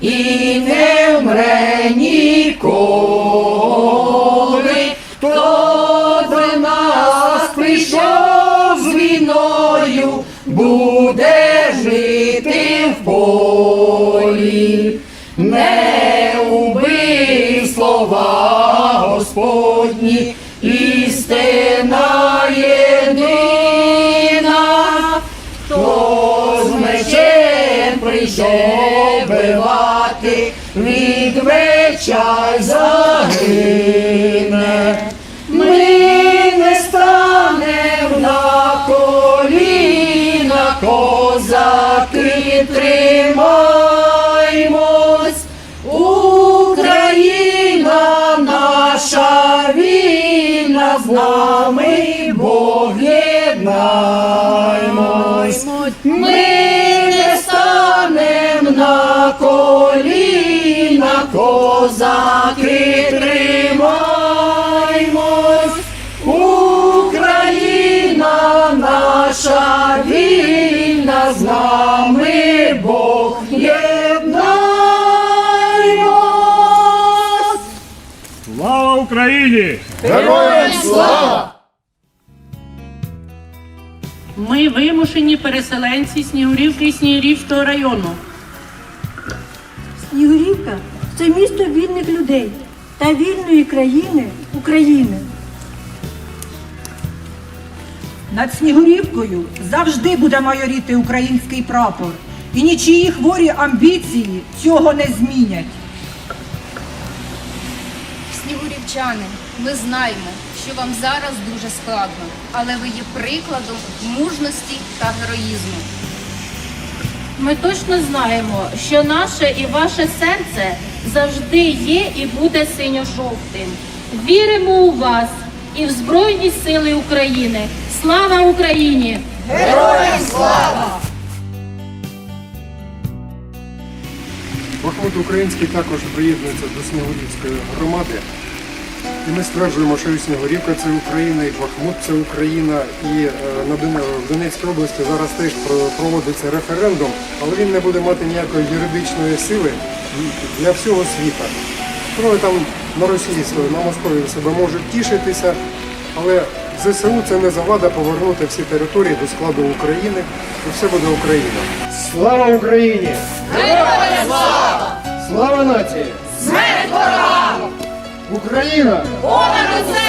і не вмре ніколи, хто до нас прийшов з війною, буде жити в полі, не убив слова Господні, істина єдина, хто з мечем прийшов бивати, від меча загине. Ми не станем на коліна, козаки тримаймось, Україна наша вільна, з нами Бог єднаймось. Ми коліна, козаки тримаймось, Україна наша вільна, з нами Бог єднаймось. Слава Україні! Героям слава! Ми вимушені переселенці Снігурівки і Снігурівського району. Снігурівка це місто вільних людей та вільної країни України. Над Снігурівкою завжди буде майоріти український прапор. І нічиї хворі амбіції цього не змінять. Снігурівчани, ми знаємо, що вам зараз дуже складно, але ви є прикладом мужності та героїзму. Ми точно знаємо, що наше і ваше серце завжди є і буде синьо-жовтим. Віримо у вас і в Збройні Сили України. Слава Україні! Героям слава! Бахмут Український також приєднується до Снігурівської громади. І ми стверджуємо, що і Снігурівка це Україна, і Бахмут це Україна. І е, на в Донецькій області зараз теж проводиться референдум, але він не буде мати ніякої юридичної сили для всього світа. Троє там на Росії на Москові себе можуть тішитися, але ЗСУ це не завада повернути всі території до складу України, і все буде Україна. Слава Україні! Слава нації! Смерть ворогам! Україна! Понад усе!